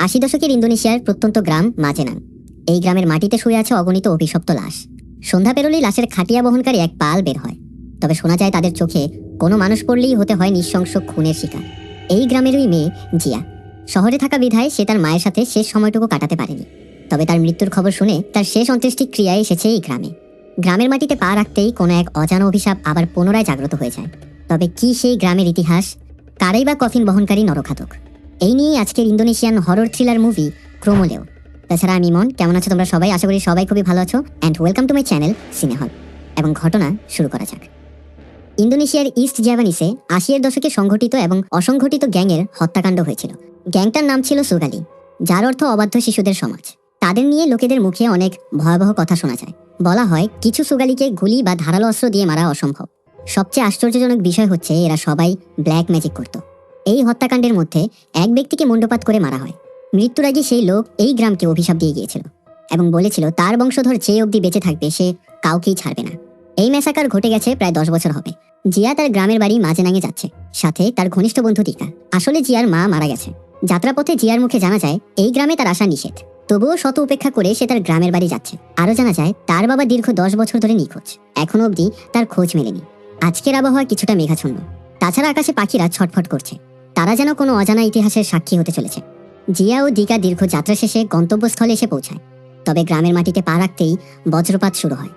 আশি দশকের ইন্দোনেশিয়ার প্রত্যন্ত গ্রাম মাজেনাং এই গ্রামের মাটিতে শুয়ে আছে অগণিত অভিশপ্ত লাশ। সন্ধ্যা পেরোলেই লাশের খাটিয়া বহনকারী এক পাল বের হয়। তবে শোনা যায় তাদের চোখে কোনো মানুষ পড়লেই হতে হয় নিঃশংস খুনের শিকার। এই গ্রামেরই মেয়ে জিয়া। শহরে থাকা বিধায় সে তার মায়ের সাথে শেষ সময়টুকু কাটাতে পারেনি। তবে তার মৃত্যুর খবর শুনে তার শেষ অন্ত্যেষ্টি ক্রিয়ায় এসেছে এই গ্রামে। গ্রামের মাটিতে পা রাখতেই কোনো এক অজানা অভিশাপ আবার পুনরায় জাগ্রত হয়ে যায়। তবে কি সেই গ্রামের ইতিহাস? কারাই বা কফিন বহনকারী নরখাতক এই নিয়েই আজকের ইন্দোনেশিয়ান হরর থ্রিলার মুভি ক্রোমোলেও তাছাড়া আমি মন কেমন আছো তোমরা সবাই? আশা করি সবাই খুবই ভালো আছো। And welcome to my channel সিনেহল এবং ঘটনা শুরু করা যাক। ইন্দোনেশিয়ার ইস্ট জাভানিসে আশিয়ের দশকে সংঘটিত এবং অসংঘটিত গ্যাংয়ের হত্যাকাণ্ড হয়েছিল। গ্যাংটার নাম ছিল সুগালি যার অর্থ অবাধ্য শিশুদের সমাজ। তাদের নিয়ে লোকেদের মুখে অনেক ভয়াবহ কথা শোনা যায়। বলা হয়, কিছু সুগালিকে গুলি বা ধারালো অস্ত্র দিয়ে মারা অসম্ভব। সবচেয়ে আশ্চর্যজনক বিষয় হচ্ছে, এরা সবাই ব্ল্যাক ম্যাজিক করত। এই হত্যাকাণ্ডের মধ্যে এক ব্যক্তিকে মুন্ডপাত করে মারা হয়। মৃত্যুর আগে সেই লোক এই গ্রামকে অভিশাপ দিয়ে গিয়েছিল এবং বলেছিল, তার বংশধর যে অবধি বেঁচে থাকবে, সে কাউকেই ছাড়বে না। এই ম্যাসাকার ঘটে গেছে প্রায় দশ বছর হবে। জিয়া তার গ্রামের বাড়ি মাজেনাঙে যাচ্ছে। সাথে তার ঘনিষ্ঠ বন্ধু টিকা। আসলে জিয়ার মা মারা গেছে। যাত্রাপথে জিয়ার মুখে জানা যায়, এই গ্রামে তার আসা নিষেধ। তবুও শত উপেক্ষা করে সে তার গ্রামের বাড়ি যাচ্ছে। আরও জানা যায়, তার বাবা দীর্ঘ দশ বছর ধরে নিখোঁজ। এখনও অবধি তার খোঁজ মেলেনি। আজকের আবহাওয়া কিছুটা মেঘাচ্ছন্ন। তাছাড়া আকাশে পাখিরা ছটফট করছে। তারা যেন কোনো অজানা ইতিহাসের সাক্ষী হতে চলেছে। জিয়া ও দিকা দীর্ঘ যাত্রা শেষে গন্তব্যস্থলে এসে পৌঁছায়। তবে গ্রামের মাটিতে পা রাখতেই বজ্রপাত শুরু হয়।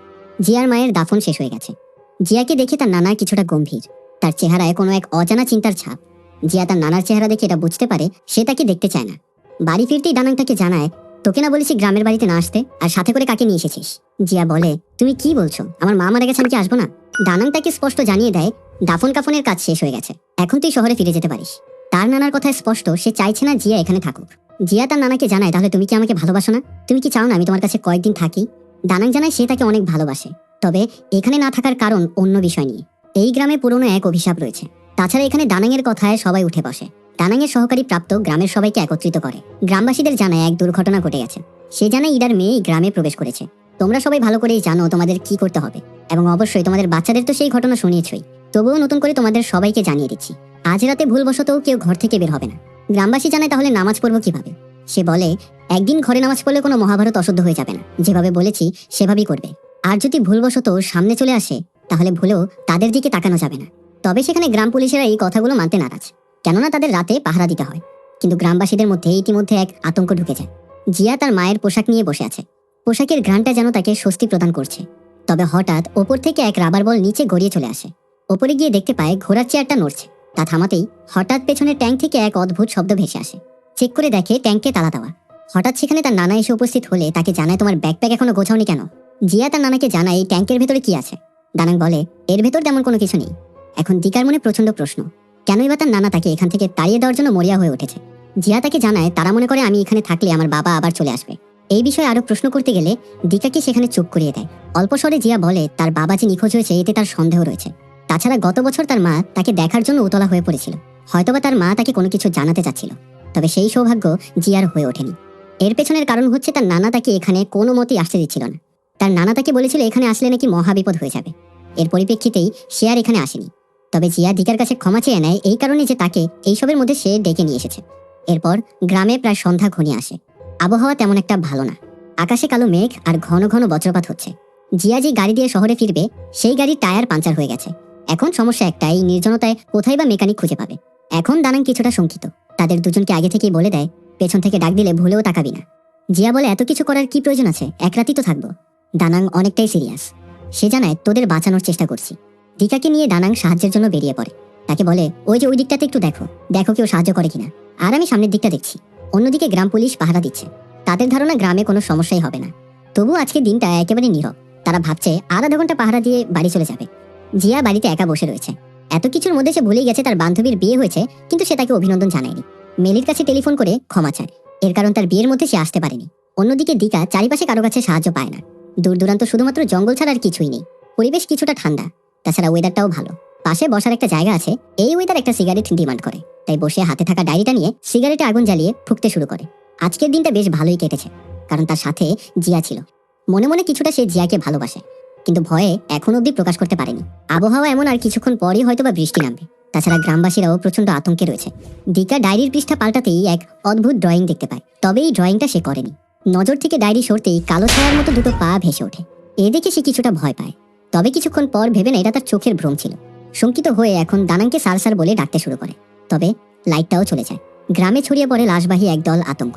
জিয়ার মায়ের দাফন শেষ হয়ে গেছে। জিয়াকে দেখে তার নানা কিছুটা গম্ভীর। তার চেহারায় কোনো এক অজানা চিন্তার ছাপ। জিয়া তার নানার চেহারা দেখে এটা বুঝতে পারে, সে তাকে দেখতে চায় না। বাড়ি ফিরতেই ডানাং তাকে জানায়, তোকে না বলেছি গ্রামের বাড়িতে না আসতে? আর সাথে করে কাকে নিয়ে এসেছিস? জিয়া বলে, তুমি কি বলছো? আমার মা মারা গেছে, আমি কি আসব না? ডানাং তাকে স্পষ্ট জানিয়ে দেয় দাফন কাফনের কাজ শেষ হয়ে গেছে। এখন তুই শহরে ফিরে যেতে পারিস। তার নানার কথায় স্পষ্ট, সে চাইছে না জিয়া এখানে থাকুক। জিয়া তার নানাকে জানায়, তাহলে তুমি কি আমাকে ভালোবাসো না? তুমি কি চাও না আমি তোমার কাছে কয়েকদিন থাকি? দানাং জানায়, সে তাকে অনেক ভালোবাসে। তবে এখানে না থাকার কারণ অন্য বিষয় নিয়ে। এই গ্রামে পুরনো এক অভিশাপ রয়েছে। তাছাড়া এখানে দানাংয়ের কথায় সবাই উঠে বসে। দানাংয়ের সহকারী প্রাপ্ত গ্রামের সবাইকে একত্রিত করে। গ্রামবাসীদের জানায়, এক দুর্ঘটনা ঘটে গেছে। সে জানায় ইডার মেয়ে গ্রামে প্রবেশ করেছে। তোমরা সবাই ভালো করেই জানো তোমাদের কি করতে হবে। এবং অবশ্যই তোমাদের বাচ্চাদের তো সেই ঘটনা শুনিয়েছই। তবুও নতুন করে তোমাদের সবাইকে জানিয়ে দিচ্ছি। আজ রাতে ভুলবশত কেউ ঘর থেকে বের হবে না। গ্রামবাসী জানায় তাহলে নামাজ পড়ব কীভাবে? সে বলে, একদিন ঘরে নামাজ পড়লে কোনো মহাভারত অশুদ্ধ হয়ে যাবে না। যেভাবে বলেছি, সেভাবেই করবে। আর যদি ভুলবশত সামনে চলে আসে, তাহলে ভুলেও তাদের দিকে তাকানো যাবে না। তবে সেখানে গ্রাম পুলিশেরা এই কথাগুলো মানতে নারাজ। কেননা তাদের রাতে পাহারা দিতে হয়। কিন্তু গ্রামবাসীদের মধ্যে ইতিমধ্যে এক আতঙ্ক ঢুকে যায়। জিয়া তার মায়ের পোশাক নিয়ে বসে আছে। পোশাকের ঘ্রাণটা যেন তাকে স্বস্তি প্রদান করছে। তবে হঠাৎ ওপর থেকে এক রাবার বল নিচে গড়িয়ে চলে আসে। ওপরে গিয়ে দেখতে পায় ঘোড়ার চেয়ারটা নড়ছে। তা থামাতেই হঠাৎ পেছনের ট্যাঙ্ক থেকে এক অদ্ভুত শব্দ ভেসে আসে। চেক করে দেখে ট্যাঙ্কে তালা দেওয়া। হঠাৎ সেখানে তার নানা এসে উপস্থিত হলে তাকে জানায়, তোমার ব্যাকপ্যাক এখনও গোছাওনি কেন? জিয়া তার নানাকে জানায়, এই ট্যাঙ্কের ভেতরে কি আছে? দানাং বলে, এর ভেতর তেমন কোনো কিছু নেই। এখন দিকার মনে প্রচণ্ড প্রশ্ন কেনই বা তার নানা তাকে এখান থেকে তাড়িয়ে দেওয়ার জন্য মরিয়া হয়ে উঠেছে? জিয়া তাকে জানায়, তারা মনে করে আমি এখানে থাকলে আমার বাবা আবার চলে আসবে। এই বিষয়ে আরও প্রশ্ন করতে গেলে দিকাকে সেখানে চুপ করিয়ে দেয়। অল্প স্বরে জিয়া বলে, তার বাবা যে নিখোঁজ হয়েছে, এতে তার সন্দেহ রয়েছে। তাছাড়া গত বছর তার মা তাকে দেখার জন্য উতলা হয়ে পড়েছিল। হয়তোবা তার মা তাকে কোনো কিছু জানাতে চাচ্ছিল। তবে সেই সৌভাগ্য জিয়ার হয়ে ওঠেনি। এর পেছনের কারণ হচ্ছে তার নানা তাকে এখানে কোনো মতেই আসতে দিচ্ছিল না। তার নানা তাকে বলেছিল এখানে আসলে নাকি মহাবিপদ হয়ে যাবে। এর পরিপ্রেক্ষিতেই সে আর এখানে আসেনি। তবে জিয়া দিকার কাছে ক্ষমা চেয়ে নেয় এই কারণে যে তাকে এইসবের মধ্যে সে ডেকে নিয়ে এসেছে। এরপর গ্রামে প্রায় সন্ধ্যা ঘনিয়ে আসে। আবহাওয়া তেমন একটা ভালো না। আকাশে কালো মেঘ আর ঘন ঘন বজ্রপাত হচ্ছে। জিয়া যে গাড়ি দিয়ে শহরে ফিরবে, সেই গাড়ির টায়ার পাঞ্চার হয়ে গেছে। এখন সমস্যা একটাই, নির্জনতায় কোথায় বা মেকানিক খুঁজে পাবে। এখন দানাং কিছুটা শঙ্কিত। তাদের দুজনকে আগে থেকেই বলে দেয়, পেছন থেকে ডাক দিলে ভুলেও তাকাবি না। জিয়া বলে, এত কিছু করার কি প্রয়োজন আছে? এক রাতই তো থাকব। দানাং অনেকটাই সিরিয়াস সে জানায়, তোদের বাঁচানোর চেষ্টা করছি। দিকাকে নিয়ে দানাং সাহায্যের জন্য বেরিয়ে পড়ে। তাকে বলে, ওই যে ওই দিকটাতে একটু দেখো। দেখো কেউ সাহায্য করে কিনা। আর আমি সামনের দিকটা দেখছি। অন্যদিকে গ্রাম পুলিশ পাহারা দিচ্ছে। তাদের ধারণা গ্রামে কোনো সমস্যাই হবে না। তবু আজকে দিনটা একেবারে নীরব। তারা ভাবছে, আর আধা ঘণ্টা পাহারা দিয়ে বাড়ি চলে যাবে। জিয়া বাড়িতে একা বসে রয়েছে। এত কিছুর মধ্যে সে ভুলেই গেছে তার বান্ধবীর বিয়ে হয়েছে, কিন্তু সে তাকে অভিনন্দন জানায়নি। মেলির কাছে টেলিফোন করে ক্ষমা চায়। এর কারণ তার বিয়ের মধ্যে সে আসতে পারেনি। অন্যদিকে দিকা চারিপাশে কারও কাছে সাহায্য পায় না। দূর দূরান্ত শুধুমাত্র জঙ্গল ছাড়া আর কিছুই নেই। পরিবেশ কিছুটা ঠান্ডা। তাছাড়া ওয়েদারটাও ভালো। পাশে বসার একটা জায়গা আছে, এই ওয়েদার একটা সিগারেট ডিমান্ড করে। তাই বসে হাতে থাকা ডায়েরিটা নিয়ে সিগারেটে আগুন জ্বালিয়ে ফুঁকতে শুরু করে। আজকের দিনটা বেশ ভালোই কেটেছে, কারণ তার সাথে জিয়া ছিল। মনে মনে কিছুটা সে জিয়াকে ভালোবাসে। কিন্তু ভয়ে এখন অবধি প্রকাশ করতে পারেনি। আবহাওয়া এমন আর কিছুক্ষণ পরই হয়তো বা বৃষ্টি নামবে। তাছাড়া গ্রামবাসীরাও প্রচণ্ড আতঙ্কে রয়েছে। দিকা ডায়েরির পৃষ্ঠা পাল্টাতেই এক অদ্ভুত ড্রয়িং দেখতে পায়। তবে এই ড্রয়িংটা সে করেনি। নজর থেকে ডায়েরি সরতেই কালো ছায়ার মতো দুটো পা ভেসে ওঠে। এ দেখে সে কিছুটা ভয় পায়। তবে কিছুক্ষণ পর ভেবে না এটা তার চোখের ভ্রম ছিল। শঙ্কিত হয়ে এখন দানাংকে সার সার বলে ডাকতে শুরু করে। তবে লাইটটাও চলে যায়। গ্রামে ছড়িয়ে পড়ে লাশবাহী একদল আতঙ্ক।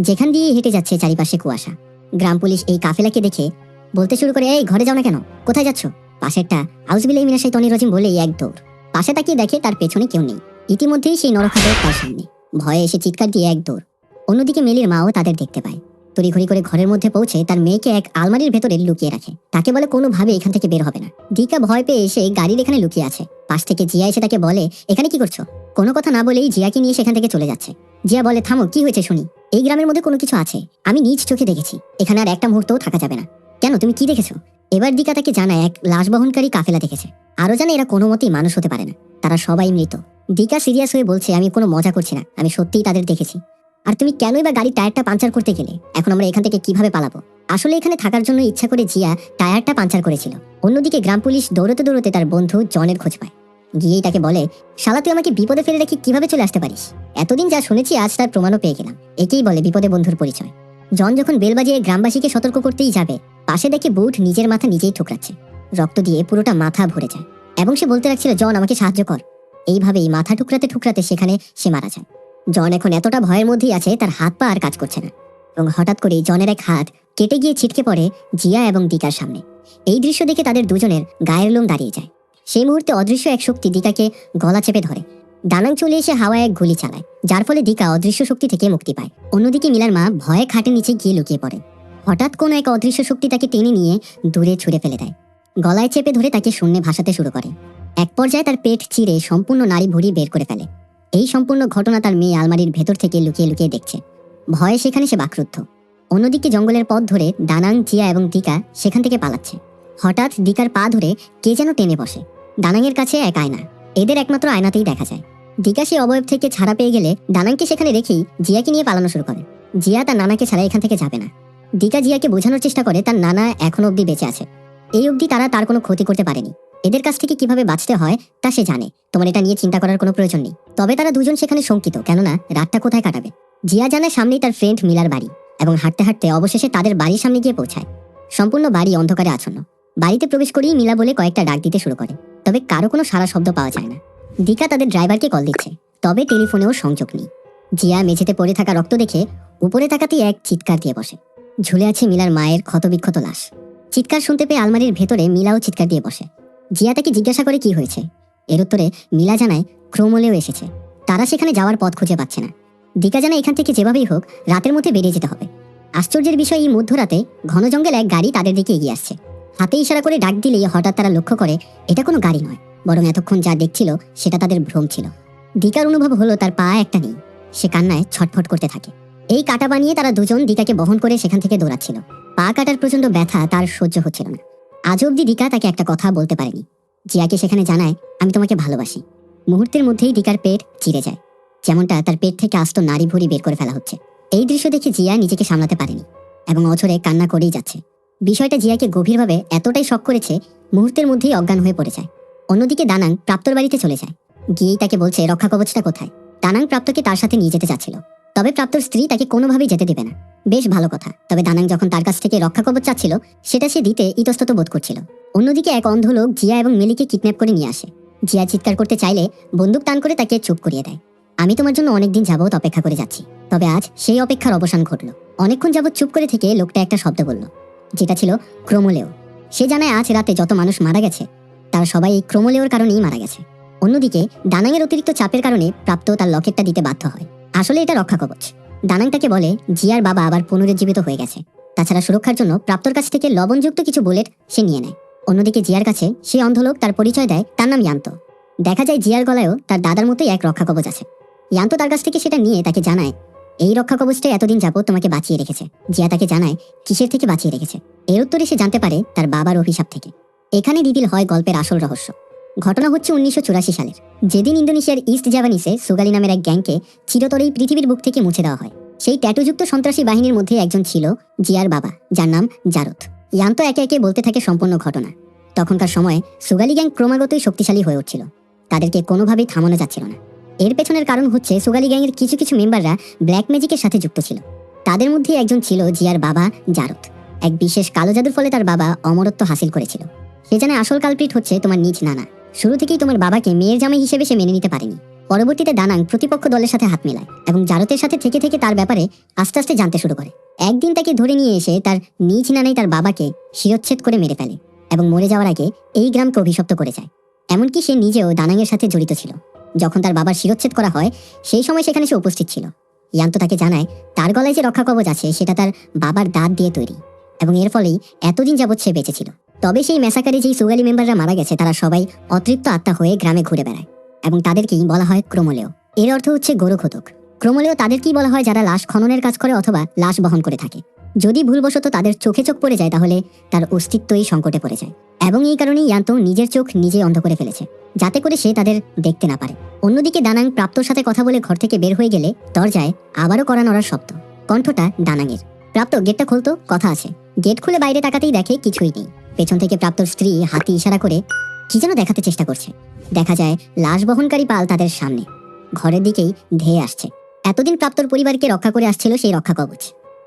যেখান দিয়ে হেঁটে যাচ্ছে চারিপাশে কুয়াশা। গ্রাম পুলিশ এই কাফেলাকে দেখে বলতে শুরু করে, এই, ঘরে যাও না কেন? কোথায় যাচ্ছ? পাশেরটা আউসবিলাই মিনাশাই তনি রজিম বলেই এক দৌড়। পাশে তাকিয়ে দেখে তার পেছনে কেউ নেই। ইতিমধ্যেই সেই নরখাদক তার সামনে। ভয়ে এসে চিৎকার দিয়ে এক দৌড়। অন্যদিকে মেলির মাও তাদের দেখতে পায়। তড়িঘড়ি করে ঘরের মধ্যে পৌঁছে তার মেয়েকে এক আলমারির ভেতরে লুকিয়ে রাখে। তাকে বলে, কোনোভাবে এখান থেকে বের হবে না। দিকা ভয় পেয়ে এসে গাড়ির এখানে লুকিয়ে আছে। পাশ থেকে জিয়া এসে তাকে বলে, এখানে কি করছ? কোনো কথা না বলেই জিয়াকে নিয়ে সেখান থেকে চলে যাচ্ছে। জিয়া বলে, থামো, কি হয়েছে শুনি। এই গ্রামের মধ্যে কোনো কিছু আছে। আমি নিজ চোখে দেখেছি। এখানে আর একটা মুহূর্তও থাকা যাবে না। কেন? তুমি কি দেখেছ? এবার দিকা তাকে জানায় এক লাশ বহনকারী কাফেলা দেখেছে। আরও জানে এরা কোনো মতেই মানুষ হতে পারে না। তারা সবাই মৃত। দিকা সিরিয়াস হয়ে বলছে, আমি কোনো মজা করছি না। আমি সত্যিই তাদের দেখেছি। আর তুমি কেনই বা গাড়ির টায়ারটা পাঞ্চার করতে গেলে? এখন আমরা এখান থেকে কীভাবে পালাবো? আসলে এখানে থাকার জন্য ইচ্ছা করে জিয়া টায়ারটা পাঞ্চার করেছিল। অন্যদিকে গ্রাম পুলিশ দৌড়তে দৌড়তে তার বন্ধু জনের খোঁজ পায়। গিয়েই তাকে বলে, শালা, তুই আমাকে বিপদে ফেলে রেখে কীভাবে চলে আসতে পারিস? এতদিন যা শুনেছি, আজ তার প্রমাণও পেয়ে গেলাম। একেই বলে বিপদে বন্ধুর পরিচয়। জন যখন বেল বাজিয়ে গ্রামবাসীকে সতর্ক করতেই যাবে, পাশে দেখে বুট নিজের মাথা নিজেই ঠুকরাচ্ছে। রক্ত দিয়ে পুরোটা মাথা ভরে যায়। এবং সে বলতে লাগছিল, জন, আমাকে সাহায্য কর। এইভাবেই মাথা ঠুকরাতে ঠুকরাতে সেখানে সে মারা যায়। জন এখন এতটা ভয়ের মধ্যেই আছে, তার হাত পা আর কাজ করছে না। এবং হঠাৎ করেই জনের এক হাত কেটে গিয়ে ছিটকে পড়ে জিয়া এবং দিকার সামনে। এই দৃশ্য দেখে তাদের দুজনের গায়ের লোম দাঁড়িয়ে যায়। সেই মুহূর্তে অদৃশ্য এক শক্তি দিকাকে গলা চেপে ধরে। দানাং চলে এসে হাওয়ায় এক গুলি চালায়, যার ফলে দিকা অদৃশ্য শক্তি থেকে মুক্তি পায়। অন্যদিকে মিলার মা ভয়ে খাটের নিচে গিয়ে লুকিয়ে পড়ে। হঠাৎ কোনো এক অদৃশ্য শক্তি তাকে টেনে নিয়ে দূরে ছুঁড়ে ফেলে দেয়। গলায় চেপে ধরে তাকে শূন্যে ভাসাতে শুরু করে। এক পর্যায়ে তার পেট চিরে সম্পূর্ণ নারী ভুড়ি বের করে ফেলে। এই সম্পূর্ণ ঘটনা তার মেয়ে আলমারির ভেতর থেকে লুকিয়ে লুকিয়ে দেখছে। ভয়ে সেখানে সে বাকরুদ্ধ। অন্যদিকে জঙ্গলের পথ ধরে দানাং জিয়া এবং দিকা সেখান থেকে পালাচ্ছে। হঠাৎ দিকার পা ধরে কে যেন টেনে বসে। দানাংয়ের কাছে এক আয়না। এদের একমাত্র আয়নাতেই দেখা যায়। সেই অবয়ব থেকে ছাড়া পেয়ে গেলে দানাংকে সেখানে রেখেই জিয়াকে নিয়ে পালানো শুরু করে। জিয়া তার নানাকে ছাড়া এখান থেকে যাবে না। দিকা জিয়াকে বোঝানোর চেষ্টা করে তার নানা এখনও অবধি বেঁচে আছে। এই অবধি তারা তার কোনো ক্ষতি করতে পারেনি। এদের কাছ থেকে কীভাবে বাঁচতে হয়, তা সে জানে। তোমার এটা নিয়ে চিন্তা করার কোনো প্রয়োজন নেই। তবে তারা দুজন সেখানে শঙ্কিত, কেননা রাতটা কোথায় কাটাবে? জিয়া জানে সামনেই তার ফ্রেন্ড মিলার বাড়ি এবং হাঁটতে হাঁটতে অবশেষে তাদের বাড়ির সামনে গিয়ে পৌঁছায়। সম্পূর্ণ বাড়ি অন্ধকারে আচ্ছন্ন। বাড়িতে প্রবেশ করেই মিলা বলে কয়েকটা ডাক দিতে শুরু করে। তবে কারও কোনো সারা শব্দ পাওয়া যায় না। দিকা তাদের ড্রাইভারকে কল দিচ্ছে, তবে টেলিফোনেও সংযোগ নেই। জিয়া মেঝেতে পড়ে থাকা রক্ত দেখে উপরে তাকাতেই এক চিৎকার দিয়ে বসে। ঝুলে আছে মিলার মায়ের ক্ষতবিক্ষত লাশ। চিৎকার শুনতে পেয়ে আলমারির ভেতরে মিলাও চিৎকার দিয়ে বসে। জিয়া তাকে জিজ্ঞাসা করে কি হয়েছে? এর উত্তরে মিলা জানায়, ক্রোমলেও এসেছে। তারা সেখানে যাওয়ার পথ খুঁজে পাচ্ছে না। দিকা জানা এখান থেকে যেভাবেই হোক, রাতের মধ্যে বেরিয়ে যেতে হবে। আশ্চর্যের বিষয়, এই মধ্যরাতে ঘন জঙ্গলে এক গাড়ি তাদের দিকে এগিয়ে আসছে। হাতে ইশারা করে ডাক দিলেই হঠাৎ তারা লক্ষ্য করে, এটা কোনো গাড়ি নয়। বরং এতক্ষণ যা দেখছিল সেটা তাদের ভ্রম ছিল। দিকার অনুভব হলো তার পা একটা নেই। সে কান্নায় ছটফট করতে থাকে। এই কাটা বানিয়ে তারা দুজন দিকাকে বহন করে সেখান থেকে দৌড়াচ্ছিল। পা কাটার প্রচণ্ড ব্যথা তার সহ্য হচ্ছিল না। আজ অব্দি দিকা তাকে একটা কথা বলতে পারেনি। জিয়াকে সেখানে জানায়, আমি তোমাকে ভালোবাসি। মুহূর্তের মধ্যেই দিকার পেট চিরে যায়। যেমনটা তার পেট থেকে আস্ত নারী ভুড়ি বের করে ফেলা হচ্ছে। এই দৃশ্য দেখে জিয়া নিজেকে সামলাতে পারেনি এবং অছরে কান্না করেই যাচ্ছে। বিষয়টা জিয়াকে গভীরভাবে এতটাই শখ করেছে, মুহূর্তের মধ্যেই অজ্ঞান হয়ে পড়ে যায়। অন্যদিকে দানাং প্রাপ্তর বাড়িতে চলে যায়। গিয়েই তাকে বলছে, রক্ষা কবচটা কোথায়? দানাং প্রাপ্তকে তার সাথে নিয়ে যেতে চাচ্ছিল। তবে প্রাপ্তর স্ত্রী তাকে কোনোভাবেই যেতে দেবে না। বেশ ভালো কথা। তবে দানাং যখন তার কাছ থেকে রক্ষা কবচ চাচ্ছিল, সেটা সে দিতে ইতস্তত বোধ করছিল। অন্যদিকে এক অন্ধ লোক জিয়া এবং মেলিকে কিডন্যাপ করে নিয়ে আসে। জিয়া চিৎকার করতে চাইলে বন্দুক টান করে তাকে চুপ করিয়ে দেয়। আমি তোমার জন্য অনেকদিন যাবত অপেক্ষা করে যাচ্ছি। তবে আজ সেই অপেক্ষার অবসান ঘটল। অনেকক্ষণ যাবত চুপ করে থেকে লোকটা একটা শব্দ বলল, যেটা ছিল ক্রোমোলেও। সে জানায়, আজ রাতে যত মানুষ মারা গেছে তারা সবাই এই ক্রোমোলেওর কারণেই মারা গেছে। অন্যদিকে, দানাংয়ের অতিরিক্ত চাপের কারণে প্রাপ্ত তার লকেটটা দিতে বাধ্য হয়। আসলে এটা রক্ষা কবচ। দানাং তাকে বলে, জিয়ার বাবা আবার পুনরুজ্জীবিত হয়ে গেছে। তাছাড়া সুরক্ষার জন্য প্রাপ্তর কাছ থেকে লবণযুক্ত কিছু বুলেট সে নিয়ে নেয়। অন্যদিকে জিয়ার কাছে সে অন্ধলোক তার পরিচয় দেয়, তার নাম ইয়ান্ত। দেখা যায় জিয়ার গলায়ও তার দাদার মতোই এক রক্ষা কবচ আছে। ইয়ান্ত তার কাছ থেকে সেটা নিয়ে তাকে জানায়, এই রক্ষা কবচটা এতদিন যাবত তোমাকে বাঁচিয়ে রেখেছে। জিয়া তাকে জানায়, কিসের থেকে বাঁচিয়ে রেখেছে? এর উত্তরে সে জানতে পারে তার বাবার অভিশাপ থেকে। এখানে রিভিল হয় গল্পের আসল রহস্য। ঘটনা হচ্ছে উনিশশো চুরাশি সালের। যেদিন ইন্দোনেশিয়ার ইস্ট জাভানিসে সুগালি নামের এক গ্যাংকে চিরতরেই পৃথিবীর বুক থেকে মুছে দেওয়া হয়। সেই ট্যাটুযুক্ত সন্ত্রাসী বাহিনীর মধ্যে একজন ছিল জিয়ার বাবা, যার নাম জারত। ইয়ান্ত একে একে বলতে থাকে সম্পূর্ণ ঘটনা। তখনকার সময়ে সুগালি গ্যাং ক্রমাগতই শক্তিশালী হয়ে উঠছিল। তাদেরকে কোনোভাবেই থামানো যাচ্ছিল না। এর পেছনের কারণ হচ্ছে সুগালি গ্যাংয়ের কিছু কিছু মেম্বাররা ব্ল্যাক ম্যাজিকের সাথে যুক্ত ছিল। তাদের মধ্যে একজন ছিল জিয়ার বাবা জারত। এক বিশেষ কালো জাদুর ফলে তার বাবা অমরত্ব হাসিল করেছিল। সে জানে আসল কালপ্রিট হচ্ছে তোমার নিজ নানা। শুরু থেকেই তোমার বাবাকে মেয়ের জামাই হিসেবে সে মেনে নিতে পারেনি। পরবর্তীতে দানাং প্রতিপক্ষ দলের সাথে হাত মেলায় এবং জারতের সাথে থেকে থেকে তার ব্যাপারে আস্তে আস্তে জানতে শুরু করে। একদিন তাকে ধরে নিয়ে এসে তার নিজ নানাই তার বাবাকে শিরচ্ছেদ করে মেরে ফেলে এবং মরে যাওয়ার আগে এই গ্রামকে অভিশপ্ত করে যায়। এমনকি সে নিজেও দানাংয়ের সাথে জড়িত ছিল। যখন তার বাবার শিরচ্ছেদ করা হয়, সেই সময় সেখানে সে উপস্থিত ছিল। ইয়ান্ত তাকে জানায়, তার গলায় যে রক্ষা কবচ আছে, সেটা তার বাবার দাঁত দিয়ে তৈরি এবং এর ফলেই এতদিন যাবৎ সে বেঁচে ছিল। তবে সেই মেসাকারে যেই সুগালি মেম্বাররা মারা গেছে, তারা সবাই অতৃপ্ত আত্মা হয়ে গ্রামে ঘুরে বেড়ায় এবং তাদেরকেই বলা হয় ক্রমলেও। এর অর্থ হচ্ছে গোরক্ষতক ক্রমলেও তাদেরকেই বলা হয় যারা লাশ খননের কাজ করে অথবা লাশ বহন করে থাকে। যদি ভুলবশত তাদের চোখে চোখ পড়ে যায়, তাহলে তার অস্তিত্বই সংকটে পড়ে যায়। এবং এই কারণেই ইয়ান্ত নিজের চোখ নিজে অন্ধ করে ফেলেছে, যাতে করে সে তাদের দেখতে না পারে। অন্যদিকে দানাং প্রাপ্তর সাথে কথা বলে ঘর থেকে বের হয়ে গেলে দরজায় আবারও করা নড়ার শব্দ। কণ্ঠটা দানাঙের প্রাপ্ত গেটটা খুলতো কথা আছে। গেট খুলে বাইরে তাকাতেই দেখে কিছুই নেই। পেছন থেকে প্রাপ্ত স্ত্রী হাতি ইশারা করে কি যেন দেখাতে চেষ্টা করছে। দেখা যায়, লাশ বহনকারী পাল তাদের সামনে। ঘরের দিকেই ধেয়ে আসছে। এতদিন প্রাপ্তর পরিবারকে রক্ষা করে আসছিল সেই রক্ষা কবচ।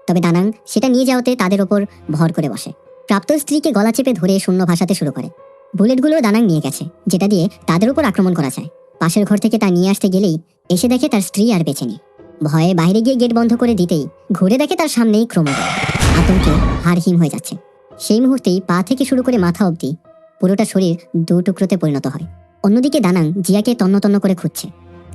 তবে দানাং সেটা নিয়ে যাওয়াতে তাদের ওপর ভর করে বসে। প্রাপ্ত স্ত্রীকে গলা চেপে ধরে শূন্য ভাসাতে শুরু করে। বুলেটগুলো দানাং নিয়ে গেছে, যেটা দিয়ে তাদের উপর আক্রমণ করা যায়। পাশের ঘর থেকে তা নিয়ে আসতে গেলেই এসে দেখে তার স্ত্রী আর বেঁচে নেই। ভয়ে বাইরে গিয়ে গেট বন্ধ করে দিতেই ঘুরে দেখে তার সামনেই ক্রমদ আতঙ্কে হাড়হিম হয়ে যাচ্ছে। সেই মুহূর্তেই পা থেকে শুরু করে মাথা অবধি পুরোটা শরীর দু টুকরোতে পরিণত হয়। অন্যদিকে দানাং জিয়াকে তন্ন তন্ন করে খুঁজছে।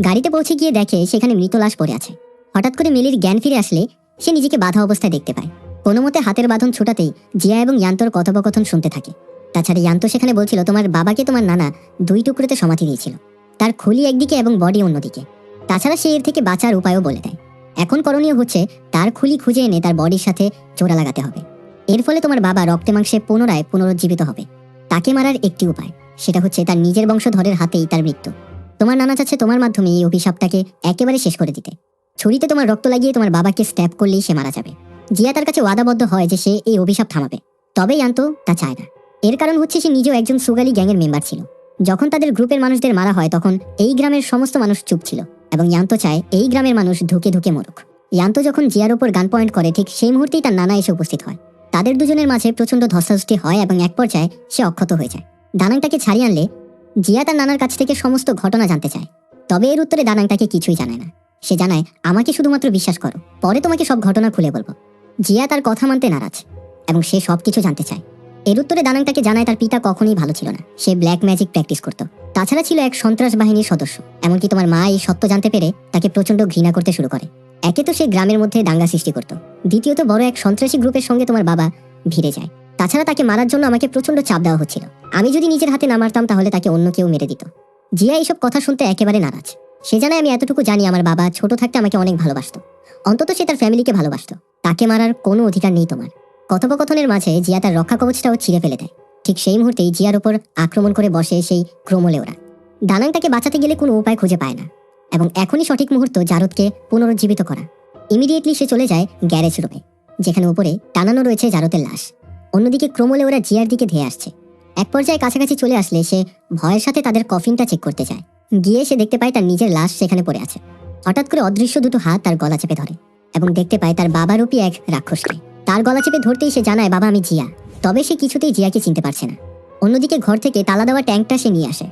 গাড়িতে পৌঁছে গিয়ে দেখে সেখানে মৃত লাশ পড়ে আছে। হঠাৎ করে মিলির জ্ঞান ফিরে আসলে সে নিজেকে বাধা অবস্থায় দেখতে পায়। কোনো মতে হাতের বাঁধন ছোটাতেই জিয়া এবং ইয়ান্তর কথোপকথন শুনতে থাকে। তাছাড়া ইয়ান্ত সেখানে বলছিল, তোমার বাবাকে তোমার নানা দুই টুকরোতে সমাধি দিয়েছিল। তার খুলি একদিকে এবং বডি অন্যদিকে। তাছাড়া সে এর থেকে বাঁচার উপায়ও বলে দেয়। এখন করণীয় হচ্ছে, তার খুলি খুঁজে এনে তার বডির সাথে জোড়া লাগাতে হবে। এর ফলে তোমার বাবা রক্তে মাংসে পুনরায় পুনরুজ্জীবিত হবে। তাকে মারার একটি উপায়, সেটা হচ্ছে তার নিজের বংশধরের হাতেই তার মৃত্যু। তোমার নানা চাচ্ছে তোমার মাধ্যমে এই অভিশাপটাকে একেবারে শেষ করে দিতে। ছুরিতে তোমার রক্ত লাগিয়ে তোমার বাবাকে স্ট্যাপ করলেই সে মারা যাবে। জিয়া তার কাছে ওয়াদাবদ্ধ হয় যে সে এই অভিশাপ থামাবে। তবেই আনতো তা চায় না। এর কারণ হচ্ছে সে নিজেও একজন সুগালি গ্যাংয়ের মেম্বার ছিল। যখন তাদের গ্রুপের মানুষদের মারা হয়, তখন এই গ্রামের সমস্ত মানুষ চুপ ছিল এবং ইয়ান্ত চায় এই গ্রামের মানুষ ধুকে ধুকে মরুক। ইয়ান্ত যখন জিয়ার ওপর গান পয়েন্ট করে, ঠিক সেই মুহূর্তেই তার নানা এসে উপস্থিত হয়। তাদের দুজনের মাঝে প্রচণ্ড ধস্তাধস্তি হয় এবং এক পর্যায়ে সে অক্ষত হয়ে যায়। দানাং তাকে ছাড়িয়ে আনলে জিয়া তার নানার কাছ থেকে সমস্ত ঘটনা জানতে চায়। তবে এর উত্তরে দানাং তাকে কিছুই জানায় না। সে জানায়, আমাকে শুধুমাত্র বিশ্বাস করো। পরে তোমাকে সব ঘটনা খুলে বলব। জিয়া তার কথা মানতে নারাজ এবং সে সবকিছু জানতে চায়। এর উত্তরে দানাং তাকে জানায়, তার পিতা কখনোই ভালো ছিল না। সে ব্ল্যাক ম্যাজিক প্র্যাকটিস করত। তাছাড়া ছিল এক সন্ত্রাস বাহিনীর সদস্য। এমনকি তোমার মা এই সত্য জানতে পেরে তাকে প্রচণ্ড ঘৃণা করতে শুরু করে। একে তো সে গ্রামের মধ্যে দাঙ্গা সৃষ্টি করত। দ্বিতীয়ত বড় এক সন্ত্রাসী গ্রুপের সঙ্গে তোমার বাবা ভিড়ে যায়। তাছাড়া তাকে মারার জন্য আমাকে প্রচণ্ড চাপ দেওয়া হচ্ছিল। আমি যদি নিজের হাতে না মারতাম তাহলে তাকে অন্য কেউ মেরে দিত। জিয়া এইসব কথা শুনতে একেবারে নারাজ। সে জানায় আমি এতটুকু জানি আমার বাবা ছোট থাকতে আমাকে অনেক ভালোবাসতো। অন্তত সে তার ফ্যামিলিকে ভালোবাসতো। তাকে মারার কোনো অধিকার নেই তোমার। কথোপকথনের মাঝে জিয়া তার রক্ষা কবচটাও ছিঁড়ে ফেলে দেয়। ঠিক সেই মুহূর্তেই জিয়ার ওপর আক্রমণ করে বসে সেই ক্রমলেওরা। দানাং তাকে বাঁচাতে গেলে কোনো উপায় খুঁজে পায় না। এবং এখনই সঠিক মুহূর্ত জারদকে পুনরুজ্জীবিত করা। ইমিডিয়েটলি সে চলে যায় গ্যারেজ রুমে, যেখানে উপরে টানানো রয়েছে জারতের লাশ। অন্যদিকে ক্রমলে ওরা জিয়ার দিকে ধেয়ে আসছে। এক পর্যায়ে কাছাকাছি চলে আসলে সে ভয়ের সাথে তাদের কফিনটা চেক করতে যায়। গিয়ে সে দেখতে পায় তার নিজের লাশ সেখানে পড়ে আছে। হঠাৎ করে অদৃশ্য দুটো হাত তার গলা চেপে ধরে এবং দেখতে পায় তার বাবারূপী এক রাক্ষসকে তার গলা চেপে ধরতেই সে জানায়, বাবা, আমি জিয়া। তবে সে কিছুতেই জিয়াকে চিনতে পারছে না। অন্যদিকে ঘর থেকে তালা দেওয়া ট্যাঙ্কটা সে নিয়ে আসে।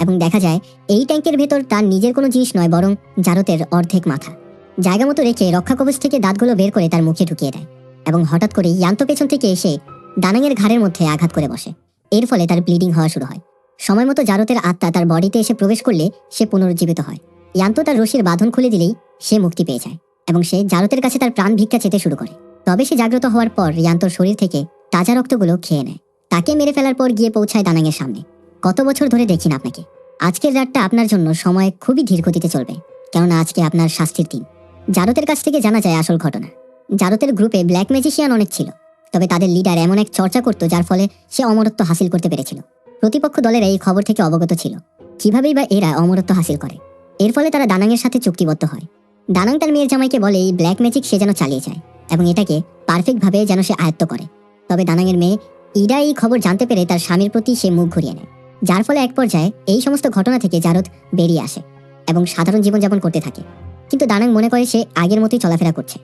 এবং দেখা যায়, এই ট্যাঙ্কের ভেতর তার নিজের কোনো জিনিস নয়, বরং জারতের অর্ধেক মাথা। জায়গা মতো রেখে রক্ষা কবচ থেকে দাঁতগুলো বের করে তার মুখে ঢুকিয়ে দেয় এবং হঠাৎ করে ইয়ান্ত পেছন থেকে এসে দানাঙের ঘাড়ের মধ্যে আঘাত করে বসে। এর ফলে তার ব্লিডিং হওয়া শুরু হয়। সময় মতো জারতের আত্মা তার বডিতে এসে প্রবেশ করলে সে পুনরুজ্জীবিত হয়। ইয়ান্ত তার রশির বাঁধন খুলে দিলেই সে মুক্তি পেয়ে যায় এবং সে জারতের কাছে তার প্রাণ ভিক্ষা চেতে শুরু করে। তবে সে জাগ্রত হওয়ার পর রিয়ান্তর শরীর থেকে তাজা রক্তগুলো খেয়ে নেয়। তাকে মেরে ফেলার পর গিয়ে পৌঁছায় দানাঙের সামনে। কত বছর ধরে দেখি আপনাকে। আজকের রাতটা আপনার জন্য সময় খুবই ধীর গতিতে চলবে। কেননা আজকে আপনার শাস্তির দিন। জারতের কাছ থেকে জানা যায় আসল ঘটনা। জারতের গ্রুপে ব্ল্যাক ম্যাজিশিয়ান অনেক ছিল। তবে তাদের লিডার এমন এক চর্চা করত যার ফলে সে অমরত্ব হাসিল করতে পেরেছিল। প্রতিপক্ষ দলের এই খবর থেকে অবগত ছিল। কিভাবেই বা এরা অমরত্ব হাসিল করে। এর ফলে তারা দানাঙের সাথে চুক্তিবদ্ধ হয়। দানাং তার মেয়ের জামাইকে বলে, এই ব্ল্যাক ম্যাজিক সে যেন চালিয়ে যায় এবং এটাকে পারফেক্টভাবে যেন সে আয়ত্ত করে। তবে দানাঙের মেয়ে ইডা এই খবর জানতে পেরে তার স্বামীর প্রতি সে মুখ ঘুরিয়ে নেয়। যার ফলে এক পর্যায়ে এই সমস্ত ঘটনা থেকে জারদ বেরিয়ে আসে এবং সাধারণ জীবনযাপন করতে থাকে। কিন্তু দানাং মনে করে সে আগের মতোই চলাফেরা করছে,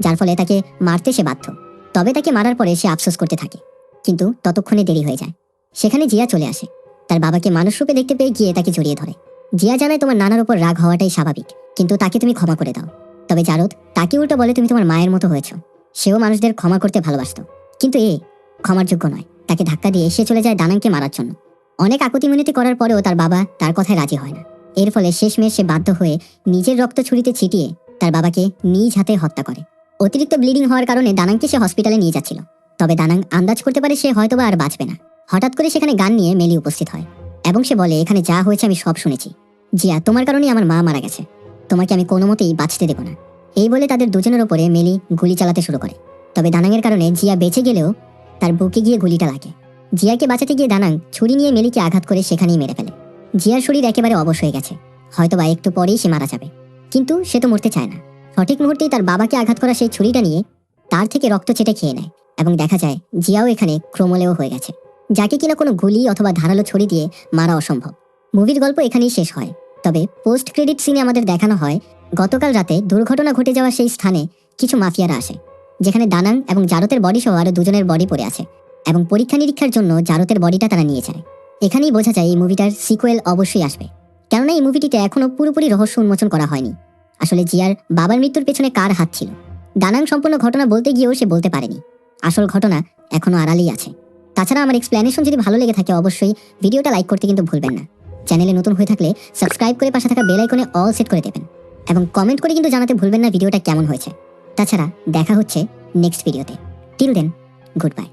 যার ফলে তাকে মারতে সে বাধ্য। তবে তাকে মারার পরে সে আফসোস করতে থাকে, কিন্তু ততক্ষণে দেরি হয়ে যায়। সেখানে জিয়া চলে আসে। তার বাবাকে মানুষ রূপে দেখতে পেয়ে গিয়ে তাকে জড়িয়ে ধরে। জিয়া জানায়, তোমার নানার উপর রাগ হওয়াটাই স্বাভাবিক, কিন্তু তাকে তুমি ক্ষমা করে দাও। তবে জারদ, তাকে উল্টো বলে তুমি তোমার মায়ের মতো হয়েছ। সেও মানুষদের ক্ষমা করতে ভালোবাসতো। কিন্তু এ ক্ষমার যোগ্য নয়। তাকে ধাক্কা দিয়ে সে চলে যায় দানাংকে মারার জন্য। অনেক আকুতি মিনতি করার পরেও তার বাবা তার কথায় রাজি হয় না। এর ফলে শেষমেশ সে বাধ্য হয়ে নিজের রক্ত ছুরিতে ছিটিয়ে তার বাবাকে নিজ হাতে হত্যা করে। অতিরিক্ত ব্লিডিং হওয়ার কারণে দানাংকে সে হসপিটালে নিয়ে যাচ্ছিল। তবে দানাং আন্দাজ করতে পারে সে হয়তোবা আর বাঁচবে না। হঠাৎ করে সেখানে গান নিয়ে মেলি উপস্থিত হয় এবং সে বলে, এখানে যা হয়েছে আমি সব শুনেছি। জিয়া, তোমার কারণেই আমার মা মারা গেছে। তোমাকে আমি কোনো মতেই বাঁচতে দেবো না। এই বলে তাদের দুজনের ওপরে মেলি গুলি চালাতে শুরু করে। তবে দানাংয়ের কারণে জিয়া বেঁচে গেলেও তার বুকে গিয়ে গুলিটা লাগে। জিয়াকে বাঁচাতে গিয়ে দানাং ছুরি নিয়ে মেলিকে আঘাত করে সেখানেই মেরে ফেলে। জিয়ার শরীর একেবারে অবশ হয়ে গেছে। হয়তোবা একটু পরেই সে মারা যাবে। কিন্তু সে তো মরতে চায় না। সঠিক মুহূর্তেই তার বাবাকে আঘাত করা সেই ছুরিটা নিয়ে তার থেকে রক্ত চেটে খেয়ে নেয় এবং দেখা যায় জিয়াও এখানে ক্রমলেও হয়ে গেছে। যাকে কিনা কোনো গুলি অথবা ধারালো ছড়ি দিয়ে মারা অসম্ভব। মুভির গল্প এখানেই শেষ হয়। তবে পোস্ট ক্রেডিট সিনে আমাদের দেখানো হয়, গতকাল রাতে দুর্ঘটনা ঘটে যাওয়া সেই স্থানে কিছু মাফিয়ারা আসে, যেখানে দানাং এবং জারতের বডি সহ আরও দুজনের বডি পড়ে আছে। এবং পরীক্ষা নিরীক্ষার জন্য জারতের বডিটা তারা নিয়ে যায়। এখানেই বোঝা যায় এই মুভিটার সিকুয়েল অবশ্যই আসবে। কেননা এই মুভিটিতে এখনও পুরোপুরি রহস্য উন্মোচন করা হয়নি। আসলে জিয়ার বাবার মৃত্যুর পেছনে কার হাত ছিল? দানাং সম্পূর্ণ ঘটনা বলতে গিয়েও সে বলতে পারেনি। আসল ঘটনা এখনও আড়ালেই আছে। তাছাড়া আমার এক্সপ্লেনেশন যদি ভালো লেগে থাকে অবশ্যই ভিডিওটা লাইক করতে কিন্তু ভুলবেন না। চ্যানেলে নতুন হয়ে থাকলে সাবস্ক্রাইব করে পাশে থাকা বেল আইকনে অল সেট করে দেবেন। এবং কমেন্ট করে কিন্তু জানাতে ভুলবেন না ভিডিওটা কেমন হয়েছে। তাছাড়া দেখা হচ্ছে নেক্সট ভিডিওতে টিল দেন গুড বাই